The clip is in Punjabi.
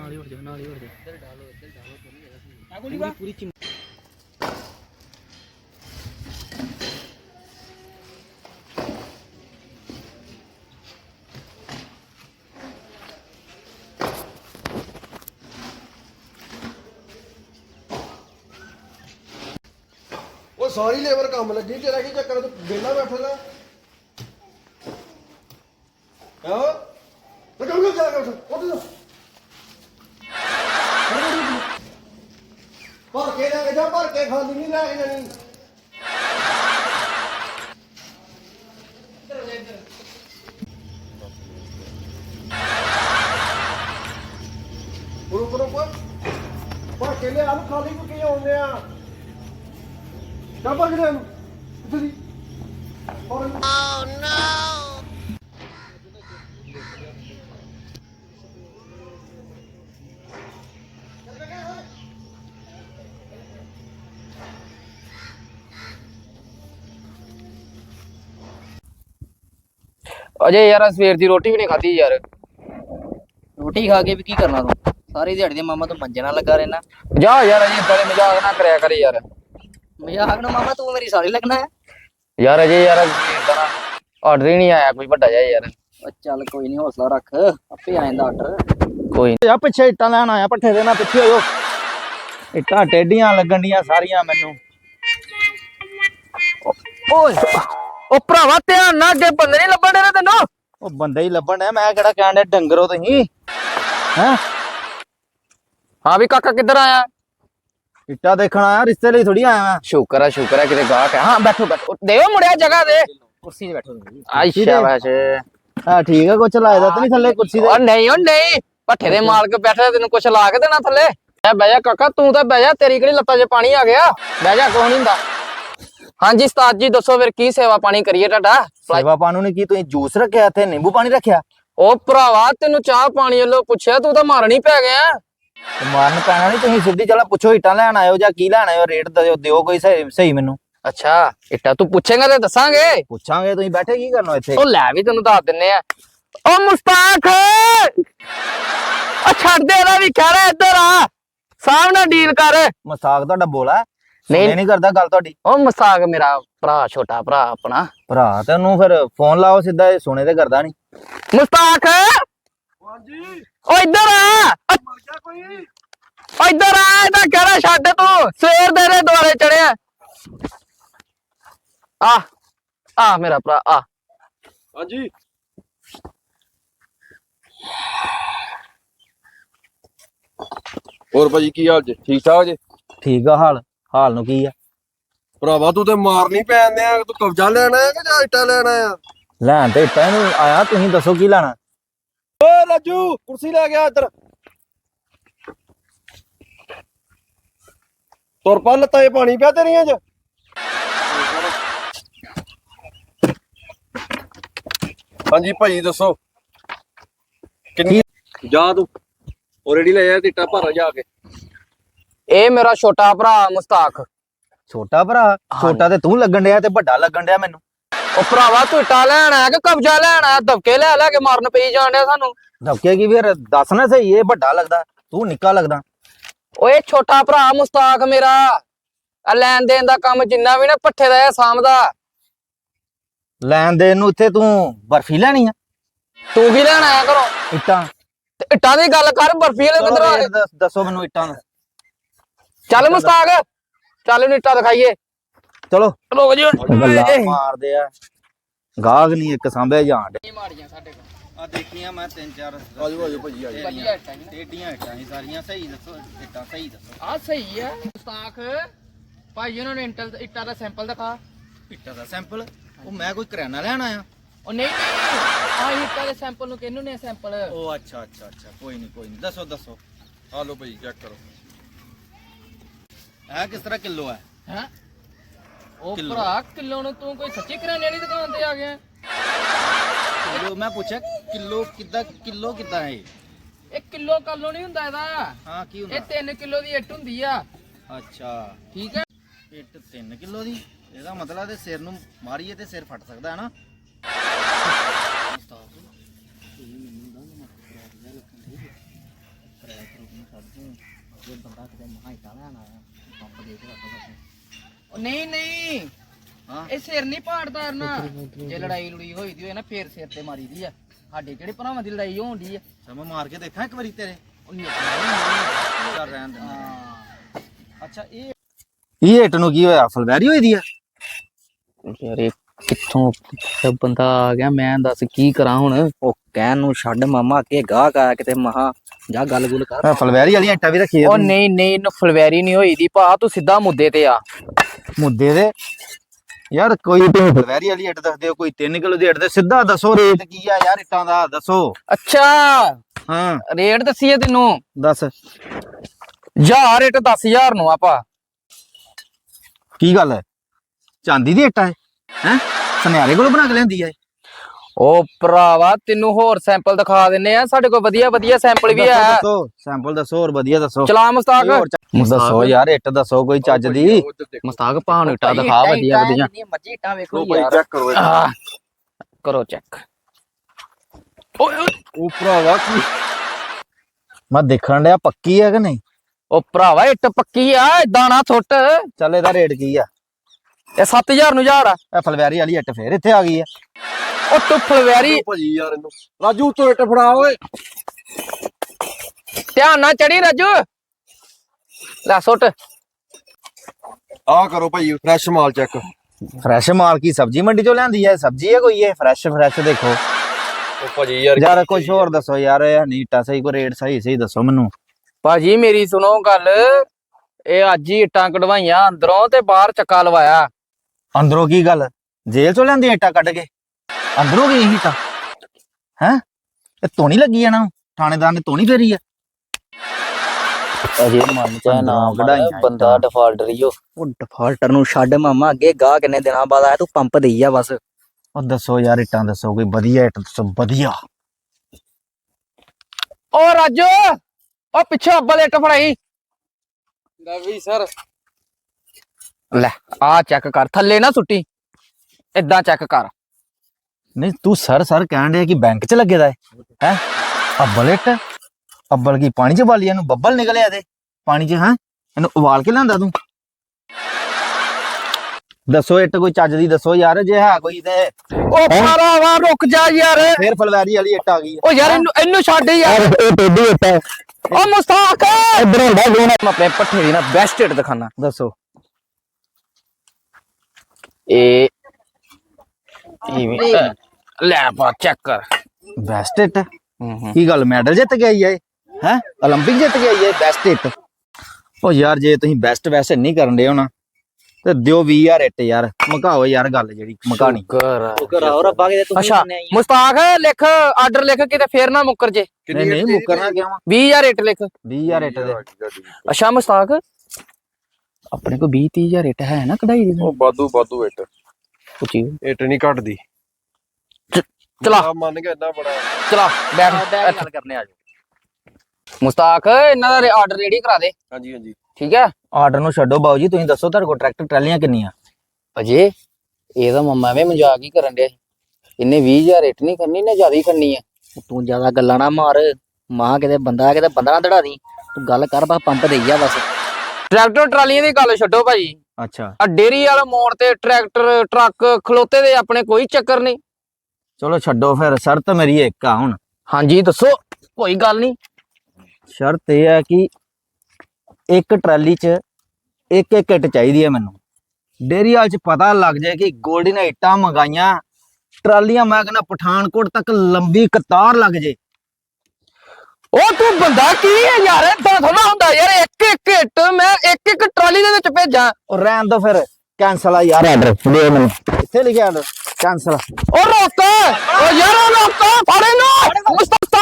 ਨਾਲ ਹੀ ਉੱਠ ਜਾ ਨਾਲ ਹੀ ਉੱਠ ਜਾ। ਇੱਧਰ ਡਾਲੋ ਇੱਧਰ ਡਾਲੋ ਪੂਰੀ ਜਗ੍ਹਾ ਸਹੀ ਪੂਰੀ ਪੂਰੀ ਚਿਮ ਉਹ ਸਾਰੀ ਲੇਬਰ ਕੰਮ ਲੱਗੀ ਤੇਰਾ ਕੀ ਚੱਕਰ ਤੂੰ ਵਿਹਲਾ ਬੈਠਾ ਲੈ ਆਹੋ ਤੇ ਕੰਮ ਕਰ ਚੱਲ ਉੱਠ ਉੱਠ ਜਾ ਭਰ ਕੇ ਲੈ ਕੇ ਜਾ, ਭਰ ਕੇ ਖਾਲੀ ਨਹੀਂ ਲੈ ਕੇ ਜਾਣੀ। ਰੁਕ ਰੁਕ ਭਰ ਕੇ ਲੈ ਆਲੂ ਖਾਲੀ ਕੋ ਕੀ ਆਉਂਦੇ ਆ ਚੱਲ ਭਰ ਕੇ ਲੈ ਇਹਨੂੰ ਇੱਥੇ ਦੀ ਔਰ ਅਜੇ ਯਾਰ ਸਵੇਰ ਦੀ ਰੋਟੀ ਵੀ ਨਹੀਂ ਖਾਧੀ ਯਾਰ। ਰੋਟੀ ਖਾ ਕੇ ਵੀ ਕੀ ਕਰਨਾ ਤੂੰ? ਸਾਰੀ ਦਿਹਾੜੀ ਦੇ ਮਾਮਾ ਤੋਂ ਮੰਜੇ ਨਾਲ ਲੱਗਾ ਰਹਿਣਾ। ਜਾ ਯਾਰ ਅਜੇ ਤੇਰੇ ਮਜ਼ਾਕ ਨਾ ਕਰਿਆ ਕਰ ਯਾਰ। ਮਜ਼ਾਕ ਨਾ ਮਾਮਾ ਤੂੰ ਮੇਰੀ ਸਾਰੀ ਲੱਗਣਾ ਹੈ। ਯਾਰ ਅਜੇ ਯਾਰ ਆਰਡਰ ਹੀ ਨਹੀਂ ਆਇਆ ਕੋਈ ਵੱਡਾ ਜਿਹਾ ਯਾਰ। ਉਹ ਚੱਲ ਕੋਈ ਨਹੀਂ ਹੌਸਲਾ ਰੱਖ। ਆਪੇ ਆ ਜਾਂਦਾ ਆਰਡਰ ਕੋਈ ਆ ਪਿੱਛੇ ਇੱਟਾਂ ਲੈਣ ਆਇਆ ਪੱਠੇ ਦੇ ਨਾਲ ਪਿੱਛੇ ਹੋਇਓ। ਇੱਟਾਂ ਟੇਡੀਆਂ ਲੱਗਣ ਡੀਆਂ ਸਾਰੀਆਂ ਮੈਨੂੰ। ਓਏ। ਉਹ ਭਰਾਵਾ ਧਿਆਨ ਨਾਲ ਅੱਗੇ ਬੰਦੇ ਨਹੀਂ ਲੱਭਣ ਦੇ ਤੈਨੂੰ। ਉਹ ਬੰਦੇ ਹੀ ਲੱਭਣ ਡਿਆ ਮੈਂ ਕਿਹੜਾ ਕਹਿਣ ਡਿਆ ਡੰਗਰੋ ਤੁਸੀਂ। ਹੈਂ? ਹਾਂ ਵੀ ਕਾਕਾ ਕਿੱਧਰ ਆਇਆ? ਇੱਟਾਂ ਦੇਖਣ ਆਇਆ ਰਿਸ਼ਤੇ ਲਈ ਥੋੜੀ ਆਇਆ ਮੈਂ। ਸ਼ੁਕਰ ਹੈ ਸ਼ੁਕਰ ਹੈ ਕਿਤੇ ਗਾਹਕ ਹੈ ਹਾਂ ਬੈਠੋ ਬੈਠੋ। ਦੇਓ ਮੁੜਿਆ ਜਗ੍ਹਾ ਦੇ। ਕੁਰਸੀ ਤੇ ਬੈਠੋ। ਤੁਸੀਂ ਅੱਛਾ ਵੈਸੇ ਹਾਂ ਠੀਕ ਆ ਕੁਛ ਲਾਇਦਾ ਤਾਂ ਨਹੀਂ ਥੱਲੇ ਕੁਰਸੀ ਉਹ ਦੇ ਨਹੀਂ ਉਹ ਨਹੀਂ। ਪੱਠੇ ਦੇ ਮਾਲਕ ਬੈਠੇ ਤੈਨੂੰ ਕੁਛ ਲਾ ਕੇ ਦੇਣਾ ਥੱਲੇ। ਐ ਬਹਿ ਜਾ ਕਾਕਾ ਤੂੰ ਤਾਂ ਬਹਿ ਜਾ ਤੇਰੀ ਕਿਹੜੀ ਲੱਤਾਂ 'ਚ ਪਾਣੀ ਆ ਗਿਆ। ਬਹਿ ਜਾ ਕੋਈ ਨਹੀਂ ਹੁੰਦਾ। ਹਾਂਜੀ ਉਸਤਾਦ ਜੀ ਦੱਸੋ ਫਿਰ ਕੀ ਸੇਵਾ ਪਾਣੀ ਕਰੀਏ ਤੁਹਾਡਾ? ਸੇਵਾ ਪਾਣੂ ਨੇ ਕੀ ਤੁਸੀਂ ਜੂਸ ਰੱਖਿਆ ਇੱਥੇ ਨਿੰਬੂ ਪਾਣੀ ਰੱਖਿਆ? ਉਹ ਭਰਾਵਾ ਤੈਨੂੰ ਚਾਹ ਪਾਣੀ ਵੱਲੋਂ ਪੁੱਛਿਆ ਤੂੰ ਤਾਂ ਮਾਰਨ ਹੀ ਪੈ ਗਿਆ। ਤੇ ਮਾਰਨ ਪੈਣਾ ਨਹੀਂ ਤੁਸੀਂ ਸਿੱਧੀ ਚਲਾ ਪੁੱਛੋ ਇੱਟਾਂ ਲੈਣ ਆਇਓ ਜਾਂ ਕੀ ਲੈਣ ਆਇਓ ਰੇਟ ਦਿਓ ਦਿਓ ਕੋਈ ਸਹੀ ਸਹੀ ਮੈਨੂੰ। ਅੱਛਾ ਇੱਟਾ ਤੂੰ ਪੁੱਛੇਗਾ ਤੇ ਦੱਸਾਂਗੇ? ਪੁੱਛਾਂਗੇ ਤੁਸੀਂ ਬੈਠੇ ਕੀ ਕਰਨੋ ਇੱਥੇ? ਉਹ ਲੈ ਵੀ ਤੈਨੂੰ ਦੱਸ ਦਿੰਨੇ ਆ। ਓ ਮੁਸਤਾਕ! ਉਹ ਛੱਡ ਦੇ ਇਹਦਾ ਵੀ ਕਹਿ ਰਿਹਾ ਇੱਧਰ ਆ। ਸਾਹਮਣੇ ਡੀਲ ਕਰ। ਮਸਾਕ ਤੁਹਾਡਾ ਬੋਲਾ। ਹੈ? ਨਹੀਂ। ਨਹੀਂ ਕਰਦਾ ਗੱਲ ਤੁਹਾਡੀ। ਉਹ ਮੁਸਤਾਕ ਮੇਰਾ ਭਰਾ ਛੋਟਾ ਭਰਾ ਆਪਣਾ। ਭਰਾ ਤੇ ਉਹਨੂੰ ਫਿਰ ਫੋਨ ਲਾਓ ਸਿੱਧਾ ਇਹ ਸੁਣੇ ਤੇ ਕਰਦਾ ਨਹੀਂ ਮੁਸਤਾਕ! ਹਾਂਜੀ। ਓ ਇੱਧਰ ਆ। ਮਰ ਗਿਆ ਕੋਈ? ਓ ਇੱਧਰ ਆ ਇਹਦਾ ਕਹਿ ਰਿਹਾ ਛੱਡ ਤੂੰ। ਸਵੇਰ ਦੇ ਦੇ ਦੁਆਲੇ ਚੜਿਆ। ਆ ਆ ਮੇਰਾ ਭਰਾ ਆ। ਹਾਂਜੀ। ਹੋਰ ਭਾਜੀ ਕੀ ਹਾਲ ਜੀ? ਠੀਕ ਠਾਕ ਜੀ? ਠੀਕ ਆ ਹਾਲ। ਹਾਲ ਨੂੰ ਕੀ ਆ? ਭਰਾਵਾ ਤੂੰ ਤੇ ਮਾਰ ਨਹੀਂ ਪੈਂਦੇ ਆ ਤੂੰ ਕਬਜ਼ਾ ਲੈਣਾ ਹੈ ਕਿ ਜਾਂ ਇੱਟਾਂ ਲੈਣਾ ਆ ਲੈਣ ਤੇ ਇੱਟਾਂ ਨੂੰ ਆਇਆ ਤੁਸੀਂ ਦੱਸੋ ਕੀ ਲੈਣਾ? ਓ ਰਾਜੂ ਕੁਰਸੀ ਲੈ ਗਿਆ ਇੱਧਰ। ਤੁਰ ਪਾ ਲੱਤਾਂ 'ਚ ਪਾਣੀ ਪਿਆ ਤੇਰੀਆਂ 'ਚ। ਹਾਂਜੀ ਭਾਈ ਦੱਸੋ। ਕਿੰਨੀ ਜਾ ਤੂੰ। ਆਲਰੇਡੀ ਲੈ ਜਾ ਟਿੱਟਾ ਭਰ ਜਾ ਕੇ। ਇਹ ਮੇਰਾ ਛੋਟਾ ਭਰਾ ਮੁਸਤਾਕ। ਛੋਟਾ ਭਰਾ? ਛੋਟਾ ਤੇ ਤੂੰ ਲੱਗਣ ਡਿਆ ਤੇ ਵੱਡਾ ਲੱਗਣ ਡਿਆ ਮੈਨੂੰ। ਉਹ ਭਰਾਵਾ ਤੂੰ ਇੱਟਾਂ ਲੈਣ ਕਿ ਕਬਜ਼ਾ ਲੈਣ ਦਬਕੇ ਲੈ ਲੈ ਕੇ ਮਾਰਨ ਪਈ ਜਾਣ ਡਿਆ ਸਾਨੂੰ। ਧੱਕੇ ਕੀ ਫਿਰ? ਦੱਸ ਨਾ ਸਹੀ ਇਹ ਵੱਡਾ ਲੱਗਦਾ ਤੂੰ ਨਿੱਕਾ ਲੱਗਦਾ। ਓਏ ਛੋਟਾ ਭਰਾ ਮੁਸਤਾਕ ਮੇਰਾ ਆ ਲੈਣ ਦੇਣ ਦਾ ਕੰਮ ਜਿੰਨਾ ਵੀ ਨਾ ਪੱਠੇ ਦਾ ਇਹ ਸਾਂਭਦਾ। ਲੈਣ ਦੇਣ ਨੂੰ ਇੱਥੇ ਤੂੰ ਬਰਫੀ ਲੈਣੀ ਆ? ਤੂੰ ਕੀ ਲੈਣ ਆਇਆ ਘਰੋਂ? ਇੱਟਾਂ। ਤੇ ਇੱਟਾਂ ਦੀ ਗੱਲ ਕਰ ਬਰਫੀ ਵਾਲੇ ਕਿੱਧਰ ਆ ਦੱਸੋ ਮੈਨੂੰ ਇੱਟਾਂ ਦਾ। ਚੱਲ ਮੁਸਤਾਕ ਚੱਲ ਇਹਨੂੰ ਇੱਟਾਂ ਦਿਖਾਈਏ। ਚਲੋ। ਰੁਕ ਜੀ ਗੱਲਾਂ ਮਾਰਦੇ ਆ। ਗਾਹਕ ਨਹੀਂ ਇੱਕ ਸਾਂਭਿਆ ਜਾਣ ਡੇ ਮਾੜੀਆਂ ਸਾਡੇ ਕੋਲ। ਆ ਦੇਖੀਆਂ ਮੈਂ ਤਿੰਨ ਚਾਰ। ਆਜੋ ਆਜੋ ਭਾਜੀ ਆਜੋ। ਇੱਟਾਂ ਨੇ। ਟੇਡੀਆਂ ਇੱਟਾਂ ਸੀ ਸਾਰੀਆਂ। ਸਹੀ ਦੱਸੋ ਇੱਟਾਂ ਸਹੀ ਦੱਸੋ। ਆ ਸਹੀ ਆ। ਮੁਸਤਾਕ ਭਾਈ ਉਹਨਾਂ ਨੇ ਇੰਟਲ ਇੱਟਾਂ ਦਾ ਸੈਂਪਲ ਦਿਖਾ। ਇੱਟਾਂ ਦਾ ਸੈਂਪਲ? ਉਹ ਮੈਂ ਕੋਈ ਕਰਿਆਨਾ ਲੈਣ ਆਇਆ। ਉਹ ਨਹੀਂ ਨਹੀਂ ਆ ਇੱਟਾਂ ਦੇ ਸੈਂਪਲ ਨੂੰ ਕਿਹਨੂੰ ਨੇ ਸੈਂਪਲ? ਉਹ ਅੱਛਾ ਅੱਛਾ ਅੱਛਾ। ਕੋਈ ਨਹੀਂ ਕੋਈ ਨਹੀਂ। ਦੱਸੋ ਦੱਸੋ। ਆ ਲੋ ਭਾਈ ਚੈੱਕ ਕਰੋ। ਇਹ ਕਿਸ ਤਰ੍ਹਾਂ ਕਿਲੋ ਹੈ? ਹੈ? ਉਹ ਕਿੱਲੋ। ਭਰਾ ਕਿਲੋ ਨੂੰ ਤੂੰ ਕੋਈ ਸੱਚੀ ਕਰਿਆਨੇ ਵਾਲੀ ਦੁਕਾਨ ਤੇ ਆ ਗਿਆ? ਕਿਲੋ ਮੈਂ ਪੁੱਛਿਆ ਕਿਲੋ ਕਿੱਦਾਂ ਕਿਲੋ ਕਿੱਦਾਂ ਹੈ ਇਹ? ਇਹ ਕਿਲੋ ਕੱਲੋ ਨਹੀਂ ਹੁੰਦਾ ਇਹਦਾ। ਹਾਂ ਕੀ ਇਹ ਹੁੰਦਾ 3 ਕਿਲੋ ਦੀ ਇੱਟ ਹੁੰਦੀ ਆ। ਅੱਛਾ। ਠੀਕ ਹੈ? ਇੱਟ 3 ਕਿਲੋ ਦੀ? ਇਹਦਾ ਮਤਲਬ ਤੇ ਸਿਰ ਨੂੰ ਮਾਰੀਏ ਤੇ ਸਿਰ ਫਟ ਸਕਦਾ ਹੈ ਨਾ ਉਹ ਨਹੀਂ ਨਹੀਂ। ਹਾਂ। ਇਹ ਸਿਰ ਨਹੀਂ ਪਾੜਦਾ ਅਰਨਾ ਜੇ ਲੜਾਈ ਲੜੀ ਹੋਈ ਦੀ ਹੋਏ ਨਾ ਫੇਰ ਸਿਰ ਤੇ ਮਾਰੀ ਦੀ ਆ। ਸਾਡੇ ਕਿਹੜੇ ਭਰਾਵਾਂ ਦੀ ਲੜਾਈ ਹੋਣ ਦੀ ਆ? ਸਮਾਂ ਮਾਰ ਕੇ ਦੇਖਾਂ ਇੱਕ ਵਾਰੀ ਤੇਰੇ। ਉਹ ਨਿਕਲ ਚੱਲ ਰਹਿਣ ਦੇ ਹਾਂ। ਅੱਛਾ ਇਹ ਇਹ ਹਿੱਟ ਨੂੰ ਕੀ ਹੋਇਆ? ਫਲਵੈਰੀ ਹੋਈ ਦੀ ਆ? ਯਾਰ ਇਹ ਕਿੱਥੋਂ ਇਹ ਬੰਦਾ ਆ ਗਿਆ? ਮੈਂ ਦੱਸ ਕੀ ਕਰਾਂ ਹੁਣ? ਉਹ ਕਹਿਣ ਨੂੰ ਛੱਡ ਮਾਮਾ ਅੱਗੇ ਗਾਹਕ ਆਇਆ ਕਿਤੇ ਮਹਾ ਜਾ ਗੱਲ ਗੁੱਲ ਕਰ। ਆਹ ਫਲਵੈਰੀ ਵਾਲੀਆਂ ਇੱਟਾਂ ਵੀ ਰੱਖੀ ਉਹ ਨਹੀਂ ਨਹੀਂ ਇਹਨੂੰ ਫਲਵੈਰੀ ਨਹੀਂ ਹੋਈ ਦੀ ਭਾ ਤੂੰ ਸਿੱਧਾ ਮੁੱਦੇ ਤੇ ਆ। ਮੁੱਦੇ ਦੇ ਯਾਰ ਕੋਈ ਤੁਸੀਂ ਫਲਵੈਰੀ ਵਾਲੀ ਇੱਟ ਦੱਸਦੇ ਹੋ ਕੋਈ 3 ਕਿਲੋ ਦੀ ਇੱਟ ਦੇ ਸਿੱਧਾ ਦੱਸੋ ਰੇਟ ਕੀ ਆ ਯਾਰ ਇੱਟਾਂ ਦਾ ਦੱਸੋ। ਅੱਛਾ! ਹਾਂ। ਰੇਟ ਦੱਸੀਏ ਤੈਨੂੰ। ਦੱਸ। ਯਾਰ ਰੇਟ 10000 ਨੂੰ ਆਪਾਂ। ਕੀ ਗੱਲ ਹੈ? ਚਾਂਦੀ ਦੀ ਇੱਟਾਂ ਹੈ ਹੈ? ਸੁਨਿਆਰੇ ਕੋਲ ਬਣਾ ਕੇ ਲਿਆਂਦੀ ਹੈ ਉਹ ਭਰਾਵਾ ਤੈਨੂੰ ਹੋਰ ਸੈਂਪਲ ਦਿਖਾ ਦਿੰਨੇ ਆ। ਸਾਡੇ ਕੋਲ ਵਧੀਆ ਵਧੀਆ ਸੈਂਪਲ ਵੀ ਆ। ਦੱਸੋ ਸੈਂਪਲ ਦੱਸੋ ਹੋਰ ਵਧੀਆ ਦੱਸੋ। ਚਲਾ ਮਸਤਾਕ। ਦੱਸੋ ਯਾਰ ਇੱਟ ਦੱਸੋ ਕੋਈ ਚੱਜ ਦੀ। ਮਸਤਾਕ ਨੂੰ ਇੱਟਾਂ ਦਿਖਾ ਵਧੀਆ ਵਧੀਆ। ਮੱਜੀ ਇੱਟਾਂ ਵੇਖੋ ਯਾਰ। ਚੈੱਕ ਕਰੋ ਕਰੋ ਚੈੱਕ ਓਏ ਉਹ ਭਰਾਵਾ ਕੀ ਮੈਂ ਦੇਖਣ ਡਿਆ ਪੱਕੀ ਹੈ ਕਿ ਨਹੀਂ? ਉਹ ਭਰਾਵਾ ਇੱਟ ਪੱਕੀ ਆ ਏਦਾਂ ਨਾ ਥੁੱਟ। ਚੱਲ ਇਹਦਾ ਰੇਟ ਕੀ ਆ? ਇਹ 7000 ਨੂੰ ਹਜ਼ਾਰ ਆ। ਇਹ ਫਲਵੈਰੀ ਵਾਲੀ ਇੱਟ ਫੇਰ ਇੱਥੇ ਆ ਗਈ ਆ। ਉਹ ਟੁੱਫਲ ਵੈਰੀ। ਭਾਜੀ ਯਾਰ ਇਹਨੂੰ। ਰਾਜੂ ਉੱਤੋਂ ਇੱਟ ਫੜਾ ਓਏ। ਧਿਆਨ ਨਾਲ ਚੜੀ ਰਾਜੂ। ਲੈ ਸੁੱਟ। ਆਹ ਕਰੋ ਭਾਈ ਫਰੈਸ਼ ਮਾਲ ਚੈੱਕ ਫਰੈਸ਼ ਮਾਲ ਕੀ ਸਬਜ਼ੀ ਮੰਡੀ ਚੋਂ ਲਿਆਂਦੀ ਹੈ? ਸਬਜ਼ੀ ਹੈ ਕੋਈ ਇਹ? ਫਰੈਸ਼ ਫਰੈਸ਼ ਦੇਖੋ। ਉਹ ਭਾਜੀ ਯਾਰ ਯਾਰ ਕੁਝ ਹੋਰ ਦੱਸੋ ਯਾਰ ਇਹ ਨਹੀਂ ਇੱਟਾਂ ਸਹੀ ਕੋਈ ਰੇਟ ਸਹੀ ਸਹੀ ਦੱਸੋ ਮੈਨੂੰ। ਭਾਜੀ ਮੇਰੀ ਸੁਣੋ ਗੱਲ। ਇਹ ਅੱਜ ਹੀ ਇੱਟਾਂ ਕਢਵਾਈਆਂ ਅੰਦਰੋਂ ਤੇ ਬਾਹਰ ਚੱਕਾ ਲਵਾਇਆ। ਅੰਦਰੋਂ ਕੀ ਗੱਲ? ਜੇਲ੍ਹ ਚੋਂ ਲਿਆਂਦੀ ਇੱਟਾਂ ਕੱਢ ਕੇ? ਅੰਦਰੋਂ ਗਈ ਸੀ ਤਾਂ। ਹੈ? ਇਹ ਤੋਣੀ ਲੱਗੀ ਨਾ ਥਾਣੇਦਾਰ ਨੇ ਤੋਣੀ ਫੇਰੀ ਆ? ਅਜੇ ਮਨ ਚਾਹੇ ਨਾ ਮਨ, ਬੰਦਾ ਡਿਫਾਲਟਰ ਹੀ ਉਹ ਉਹ ਡਿਫਾਲਟਰ ਨੂੰ ਛੱਡ ਮਾਮਾ ਅੱਗੇ ਗਾਹ ਕਿੰਨੇ ਦਿਨਾਂ ਬਾਅਦ ਆਇਆ ਤੂੰ ਪੰਪ ਦੇਈ ਆ ਬਸ। ਉਹ ਦੱਸੋ ਯਾਰ ਇੱਟਾਂ ਦੱਸੋ ਕੋਈ ਵਧੀਆ ਇੱਟ ਦੱਸੋ ਵਧੀਆ। ਓ ਰਾਜੂ ਓ ਪਿੱਛੇ ਅੱਬਲ ਇੱਟ ਫੜਾਈ। ਲੈ ਵੀ ਸਰ। ਲੈ ਆ ਚੈੱਕ ਕਰ ਥੱਲੇ ਨਾ ਸੁੱਟੀ। ਏਦਾਂ ਚੈੱਕ ਕਰ। ਨਹੀਂ ਤੂੰ ਸਰ ਸਰ ਕਹਿਣ ਡਿਆ ਕਿ ਬੈਂਕ 'ਚ ਲੱਗੇ ਦਾ ਹੈ ਹੈ? ਅੱਬਲ ਇੱਟ ਅੱਬਲ ਕੀ ਪਾਣੀ 'ਚ ਬਾਲੀ ਇਹਨੂੰ ਬੱਬਲ ਨਿਕਲਿਆ ਇਹਦੇ ਪਾਣੀ 'ਚ ਹੈ? ਇਹਨੂੰ ਉਬਾਲ ਕੇ ਲਿਆਂਦਾ ਤੂੰ। ਦੱਸੋ ਇੱਟ ਕੋਈ ਚੱਜ ਦੀ ਦੱਸੋ ਯਾਰ ਜੇ ਹੈ ਕੋਈ ਤੇ ਓ ਭਰਾਵਾ ਰੁਕ ਜਾ ਯਾਰ। ਫੇਰ ਫਲਵੈਰੀ ਵਾਲੀ ਇੱਟ ਆ ਗਈ। ਓ ਯਾਰ ਇਹਨੂੰ ਇਹਨੂੰ ਛੱਡ ਯਾਰ। ਇਹ ਟੇਡੀ ਇੱਟ ਹੈ ਓ ਮੁਸਤਾਕ! ਇਧਰ ਹੁੰਦਾ ਜੋਨ ਮੈਂ ਆਪਣੇ ਪੱਠੇ ਦੀ ਨਾ ਬੈਸਟ ਹਿੱਟ ਦਿਖਾਣਾ ਦੱਸੋ। ਇਹ ਇਹ ਲੈ ਪਾ ਚੈੱਕ ਕਰ ਬੈਸਟ ਇੱਟ ਹੂੰ ਹੂੰ ਕੀ ਗੱਲ ਮੈਡਲ ਜਿੱਤ ਕੇ ਆਈ ਹੈ ਹੈ 올림픽 ਜਿੱਤ ਕੇ ਆਈ ਹੈ ਬੈਸਟ ਇੱਟ ਉਹ ਯਾਰ ਜੇ ਤੁਸੀਂ ਬੈਸਟ ਵੈਸੇ ਨਹੀਂ ਕਰਨ ਦੇ ਹੋਣਾ ਤੇ ਦਿਓ 20000 ਇੱਟ ਯਾਰ ਮਕਾਓ ਯਾਰ ਗੱਲ ਜਿਹੜੀ ਮਕਾਣੀ ਕਰ ਕਰਾਓ ਰੱਬਾ ਕਿਤੇ ਤੂੰ ਅੱਛਾ ਮੁਸਤਾਕ ਲਿਖ ਆਰਡਰ ਲਿਖ ਕੇ ਤੇ ਫੇਰ ਨਾ ਮੁੱਕਰ ਜੇ ਨਹੀਂ ਨਹੀਂ ਮੁਕਰਨਾ ਕਿਉਂ 20000 ਰੇਟ ਲਿਖ 20000 ਇੱਟ ਦੇ ਅੱਛਾ ਮੁਸਤਾਕ ਆਪਣੇ ਕੋ 20 30000 ਰੇਟ ਹੈ ਨਾ ਕਢਾਈ ਦੀ ਉਹ ਬਾਦੂ ਬਾਦੂ ਇੱਟ ਪੁੱਛੀ। ਇੱਟ ਨਹੀਂ ਘਟਦੀ। ਚਲਾ। ਮੰਨ ਗਿਆ ਇੰਨਾ ਬੜਾ। ਚਲਾ ਬੈਠ ਬੈਠ ਗੱਲ ਕਰਨੇ ਆ ਜਾਓ। ਮੁਸਤਾਕ ਇਹਨਾਂ ਦਾ ਆਰਡਰ ਰੈਡੀ ਕਰਾ ਦੇ। ਹਾਂਜੀ ਹਾਂਜੀ। ਠੀਕ ਹੈ? ਆਰਡਰ ਨੂੰ ਛੱਡੋ ਬਾਊ ਜੀ ਤੁਸੀਂ ਦੱਸੋ ਤੁਹਾਡੇ ਕੋਲ ਟਰੈਕਟਰ ਟਰਾਲੀਆਂ ਕਿੰਨੀਆਂ? ਅਜੇ ਇਹਦਾ ਮੰਮਾ ਐਵੇਂ ਮਜ਼ਾਕ ਹੀ ਕਰਨ ਡਿਆ। ਇਹਨੇ 20000 ਰੇਟ ਨਹੀਂ ਕਰਨੀ ਨਾ ਜ਼ਿਆਦਾ ਹੀ ਕਰਨੀ ਆ। ਤੂੰ ਜ਼ਿਆਦਾ ਗੱਲਾਂ ਨਾ ਮਾਰ। ਮਾਂ ਕਿਤੇ ਬੰਦਾ ਕਿਤੇ ਬੰਦਾ ਨਾ ਦੜਾ ਦੀ। ਤੂੰ ਗੱਲ ਕਰ ਬਸ ਪੰਪ ਦੇਈ ਆ ਬਸ। ਟਰੈਕਟਰ ਟਰਾਲੀਆਂ ਦੀ ਗੱਲ ਛੱਡੋ ਭਾਜੀ। ਅੱਛਾ। ਆ ਡੇਰੀ ਵਾਲਾ ਮੋੜ ਤੇ ਟਰੈਕਟਰ ਟਰੱਕ ਖਲੋਤੇ ਦੇ ਆਪਣੇ ਕੋਈ ਚੱਕਰ ਨਹੀਂ। ਚਲੋ ਛੱਡੋ ਫਿਰ ਸ਼ਰਤ ਮੇਰੀ ਇੱਕ ਆ ਹੁਣ। ਹਾਂਜੀ ਦੱਸੋ ਕੋਈ ਗੱਲ ਨਹੀਂ। ਸ਼ਰਤ ਇਹ ਹੈ ਕਿ ਇੱਕ ਟਰਾਲੀ 'ਚ ਇੱਕ ਇੱਕ ਇੱਟ ਚਾਹੀਦੀ ਹੈ ਮੈਨੂੰ। ਡੇਰੀ ਵਾਲ 'ਚ ਪਤਾ ਲੱਗ ਜਾਏ ਕਿ ਗੋਲਡੀ ਨੇ ਇੱਟਾਂ ਮੰਗਾਈਆਂ। ਟਰਾਲੀਆਂ ਮੈਂ ਕਹਿੰਦਾ ਪਠਾਨਕੋਟ ਤੱਕ ਲੰਬੀ ਕਤਾਰ ਲੱਗ ਜੇ। ਉਹ ਤੂੰ ਬੰਦਾ ਕੀ ਹੈ ਯਾਰ? ਏਦਾਂ ਥੋੜਾ ਹੁੰਦਾ ਯਾਰ ਇੱਕ ਇੱਕ ਹਿੱਟ ਮੈਂ ਇੱਕ ਇੱਕ ਟਰਾਲੀ ਦੇ ਵਿੱਚ ਭੇਜਾਂ। ਉਹ ਰਹਿਣ ਦੋ ਫਿਰ ਕੈਨਸਲ ਆ ਯਾਰ। ਆਰਡਰ ਦੇ ਮੈਨੂੰ। ਇੱਥੇ ਲਿਖਿਆ ਆਰਡਰ ਕੈਨਸਲ ਉਹ ਰੋਕ ਉਹ ਯਾਰ ਉਹ ਰੋਕ ਫੜ ਇਹਨੂੰ। ਮੁਸਤਾਕ